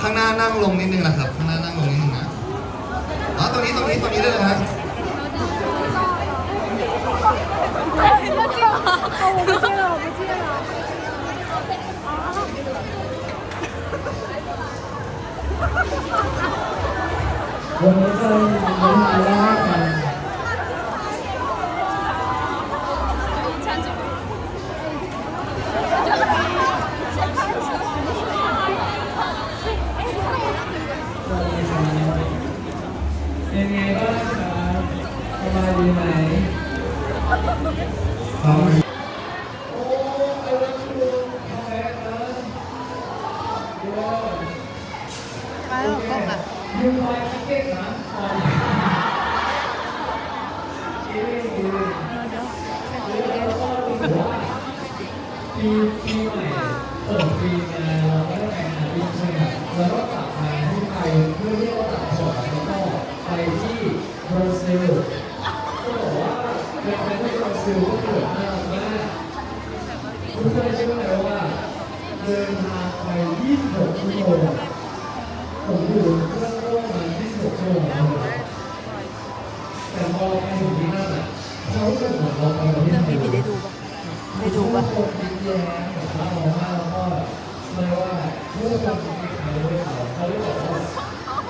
ข้างหน้านั่งลงนิดนึงนะครับ ข้างหน้านั่งลงนิดนึงนะอ๋อตรงนี้ตรงนี้ตรงนี้ได้เลยฮะครับวันนี้ก็วันนี้ก็ ปีปีใหม่เปิดปีมาเราก็ได้ไปหาบินใช่ไหมแล้วก็กลับมาที่ไทยเพื่อที่จะตัดแล้วก็ไปที่บราซิลก็บอกว่าเป็นไปที่บราซิลก็เกิดมากมากทุกคนเชื่อไหมว่าเดินทางไป 26ชั่วโมงผมอยู่เครื่องร่วมมา26ชั่วโมงแล้วแต่พอไปถึงที่นั่นอะเขารู้สึกเหมือนเราไปประเทศไทยได้ดูปะได้ดูปะ ยิ้มแย้มกับเรามากแล้วก็ไม่ว่าผู้คนจะมีใครด้วยเขาเขาได้บอกว่า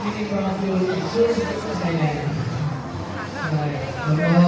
จริงๆบราซิลอีกชื่อหนึงคือไทยแลนด์ใช่แล้วก็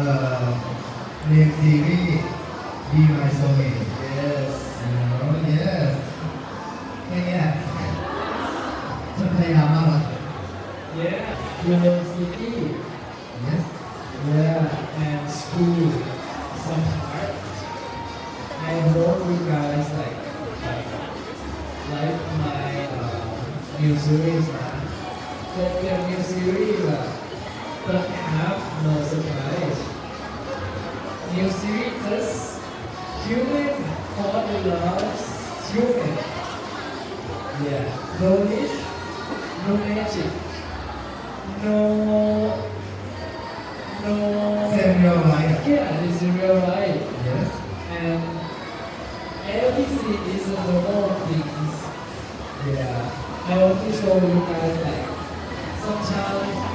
เอ่อ new series be my soulmate yes you know yes แค่เนี้ยฉันพยายามมากเลย yeah university yes yeah and school some part I hope you guys like like like my uh, new series นะจะเป็น new series อะ but have no surprise. You see this human fall in love human. Yeah. No niche, no magic, no no It's real life. Yeah, it's real life. Yes. And everything is a normal things. Yeah. I want to show you guys like sometimes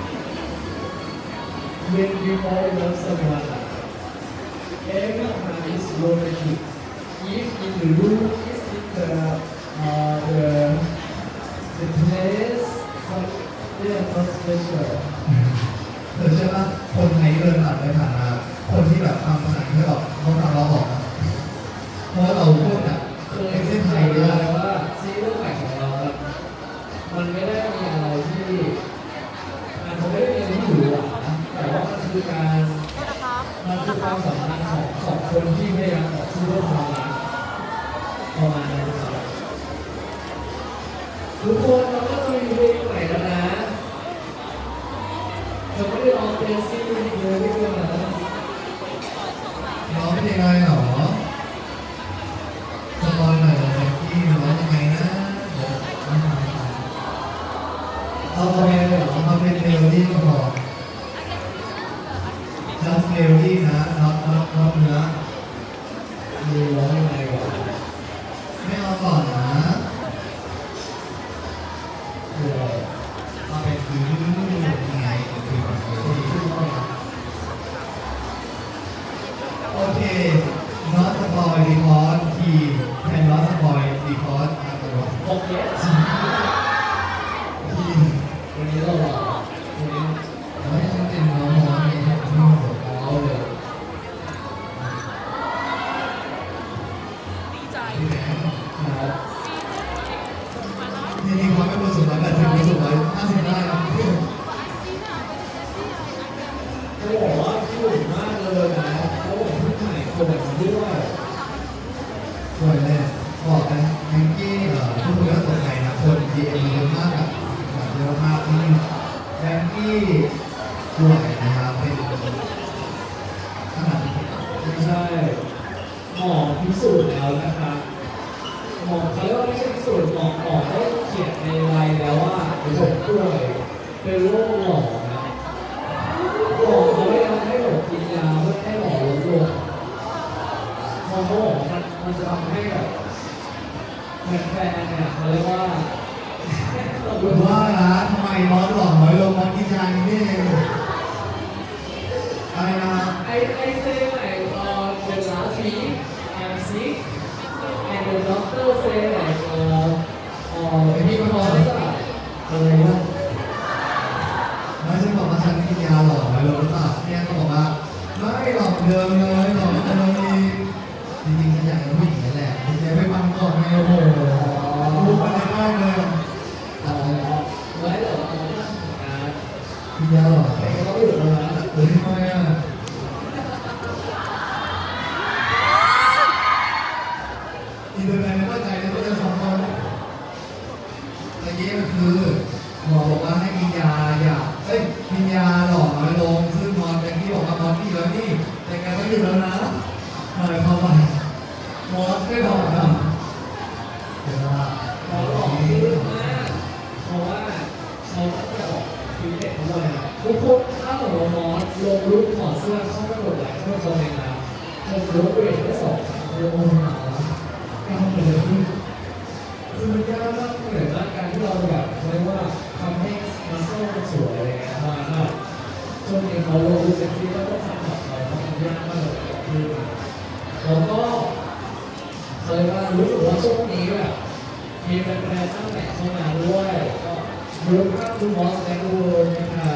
when you fall in love someone, every time is romantic. If in the room, if in the uh, the the place, some they are not special. เธอเชื่อว่าคนไทยเดินผ่านไปผ่านมาคนที่แบบฟังภาษาอังกฤษออกเขา อดเสื้อเข้าไปหมดแล้วเข้าไปในน้ำมันรู้เวทได้สองสามโลหนาวการเหนื่อยคือมันยากมากเหนื่อยมากการที่เราแบบเรียกว่าทำให้มาสเซลมันสวยอะไรเงี้ยมากจนเองเขารู้สึกที่ก็ต้องทำแบบเราทำยากมากเลยคือแล้วก็เคยมารู้สึกว่าช่วงนี้แบบมีแฟนๆตั้งแต่เข้ามาด้วยก็รู้ภาพดูมอสแอนด์วูนะคะ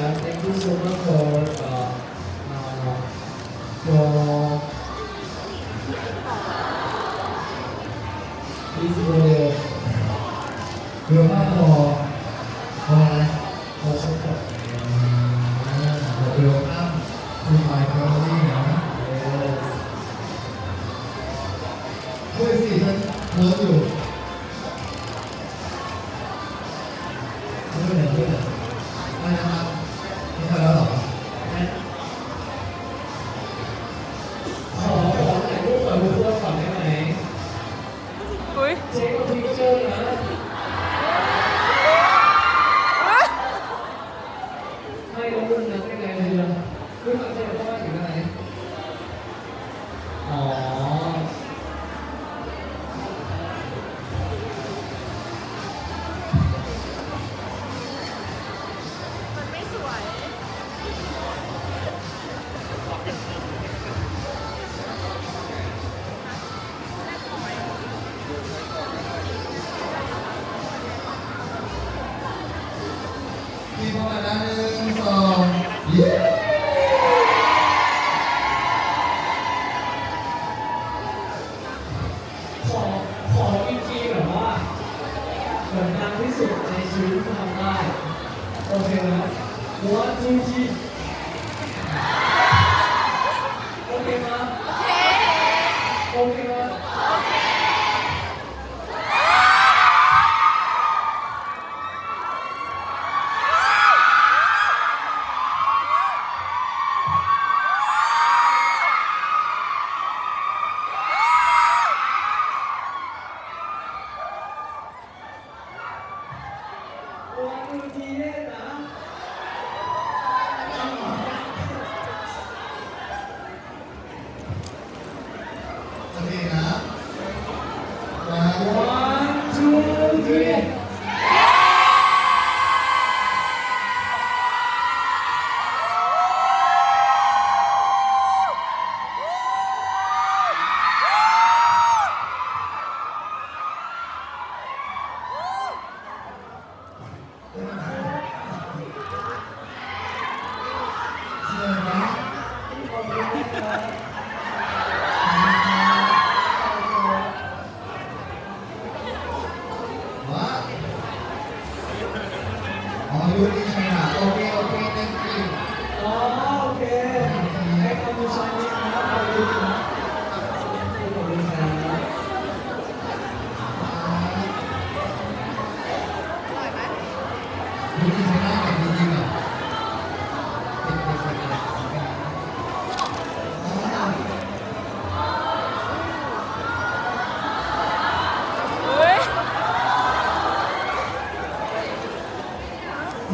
你们两个，大家。 ขอขอจริงๆแบบว่าเหมือนนานที่สุดในชีวิตที่ทำได้โอเคไนะว่าจริงๆ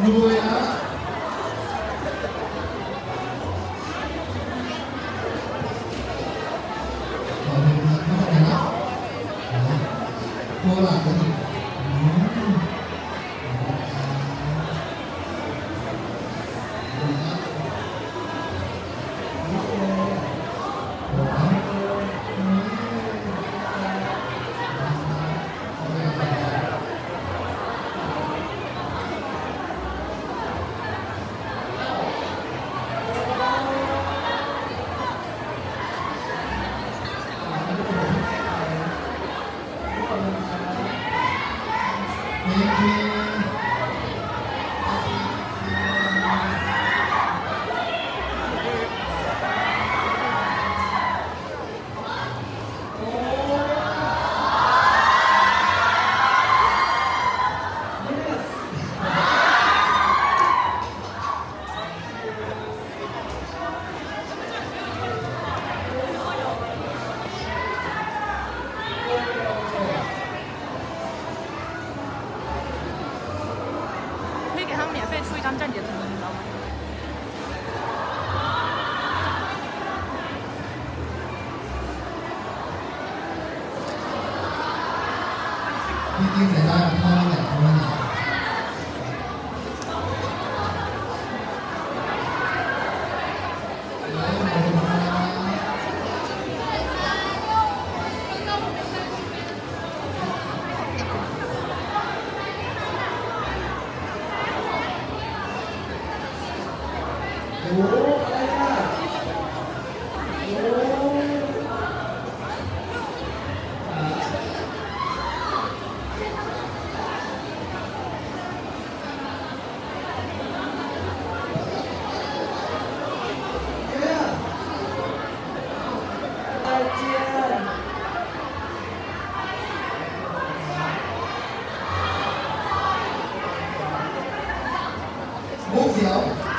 నువ్వైనా จริงๆสายตาของพ่อนี่ยเขาไม่ดี social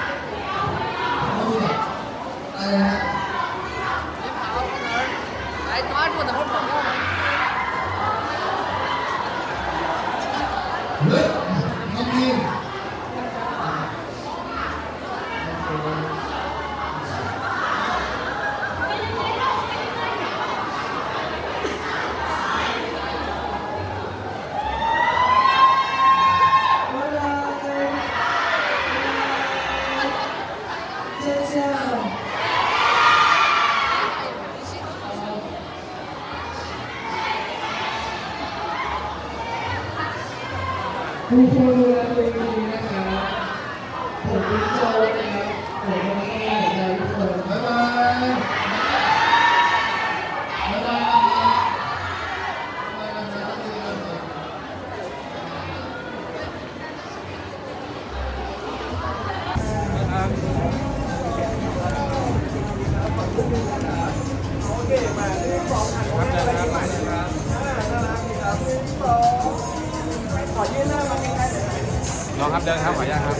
เดินครับขออนุญาตครับ